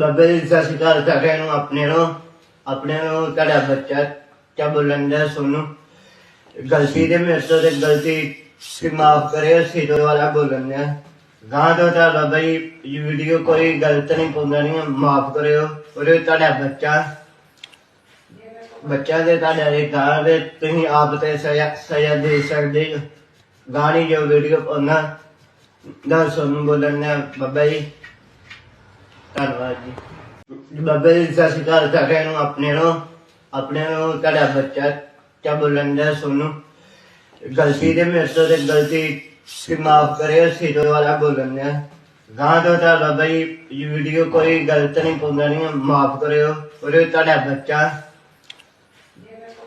ਬਾਬਾ ਜੀ, ਸਤਿ ਸ਼੍ਰੀ ਅਕਾਲ, ਸਾਰਿਆਂ ਨੂੰ ਆਪਣੇ ਨੂੰ ਆਪਣੇ ਨੂੰ ਤੁਹਾਡਾ ਬੱਚਾ ਕਿਆ ਬੋਲਣ ਦਾ ਸੁਣੋ ਗਲਤੀ ਦੇ ਮੇਰੇ ਤੋਂ ਤੇ ਗਲਤੀ ਸੀ, ਮਾਫ ਕਰਿਓ ਸਿੱਧੋ ਵਾਲਾ ਬੋਲਣ ਦਾ ਗਾਂ ਤੋਂ ਤਾਂ ਬਾਬਾ ਜੀ, ਵੀਡੀਓ ਕੋਈ ਗਲਤ ਨਹੀਂ ਪਾਉਂਦਾ ਮਾਫ ਕਰਿਓ ਔਰ ਤੁਹਾਡਾ ਬੱਚਾ। ਬੱਚਾ ਦੇ ਤੁਹਾਡਾ ਇਹ ਗਾਂ ਦੇ ਤੁਸੀਂ ਆਪ ਤੇ ਸਜ਼ਾ ਸਜ਼ਾ ਦੇ ਸਕਦੇ ਹੋ। ਗਾਣੀ ਜੋ ਵੀਡੀਓ ਪਾਉਣਾ ਦਾ ਸੁਣ ਬੋਲਣ ਦਾ ਬਾਬਾ ਜੀ। ਧੰਨਵਾਦ ਜੀ। ਬਾਬਾ ਜੀ, ਸਤਿ ਸ਼੍ਰੀ ਅਕਾਲ, ਸਾਰਿਆਂ ਨੂੰ ਆਪਣੇ ਨੂੰ ਆਪਣੇ ਨੂੰ ਤੁਹਾਡਾ ਬੱਚਾ ਕਿਆ ਬੋਲਣ ਦਾ ਸੁਣੋ ਗਲਤੀ ਦੇ ਮੇਰੇ ਤੋਂ ਤੇ ਗਲਤੀ ਸੀ ਮਾਫ ਕਰਿਓ ਸਿੱਧੋ ਵਾਲਾ ਬੋਲਣ ਦਾ ਗਾਂ ਤੋਂ ਤਾਂ ਬਾਬਾ ਜੀ ਇਹ ਵੀਡੀਓ ਕੋਈ ਗਲਤ ਨਹੀਂ ਪਾਉਂਦਾ ਨਹੀਂ, ਮਾਫ ਕਰਿਓ। ਔਰ ਤੁਹਾਡਾ ਬੱਚਾ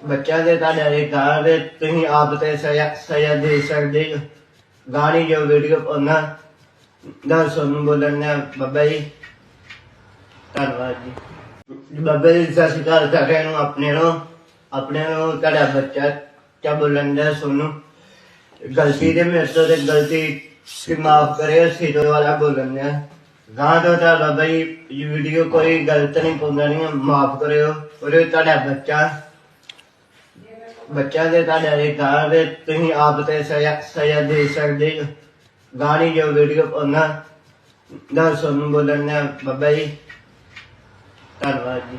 ਬੱਚਾ ਦੇ ਤੁਹਾਡਾ ਇਹ ਗਾਂ ਦੇ ਤੁਸੀਂ ਆਪ ਤੇ ਸਜ਼ਾ ਸਜ਼ਾ ਦੇ ਸਕਦੇ ਹੋ। ਗਾਣੀ ਜੋ ਵੀਡੀਓ ਪਾਉਣਾ ਦਾ ਸੁਣ ਬੋਲਣ ਦਾ ਬਾਬਾ ਜੀ। ਧੰਨਵਾਦ ਜੀ। ਬਾਬਾ ਜੀ, ਸਤਿ ਸ਼੍ਰੀ ਅਕਾਲ, ਸਾਰਿਆਂ ਨੂੰ, ਆਪਣੇ ਨੂੰ ਆਪਣੇ ਨੂੰ, ਤੁਹਾਡਾ ਬੱਚਾ ਕਿਆ ਬੋਲਣ ਦਾ ਸੁਣੋ ਗਲਤੀ ਦੇ ਮੇਰੇ ਤੋਂ ਤੇ ਗਲਤੀ ਸੀ ਮਾਫ ਕਰਿਓ ਸਿੱਧੋ ਵਾਲਾ ਬੋਲਣ ਦਾ ਗਾਂ ਤੋਂ ਤਾਂ ਬਾਬਾ ਜੀ, ਵੀਡੀਓ ਕੋਈ ਗਲਤ ਨਹੀਂ ਪਾਉਂਦਾ ਨਹੀਂ, ਮਾਫ ਕਰਿਓ। ਔਰ ਤੁਹਾਡਾ ਬੱਚਾ ਬੱਚਾ ਦੇ ਤੁਹਾਡਾ ਇਹ ਗਾਂ ਦੇ ਤੁਸੀਂ ਆਪ ਤੇ ਸਜ਼ਾ ਸਜ਼ਾ ਦੇ ਸਕਦੇ ਹੋ। ਗਾਣੀ ਜੋ ਵੀਡੀਓ ਪਾਉਣਾ ਦਾ ਸੁਣ ਬੋਲਣ ਦਾ ਬਾਬਾ ਜੀ। ਧੰਨਵਾਦ ਜੀ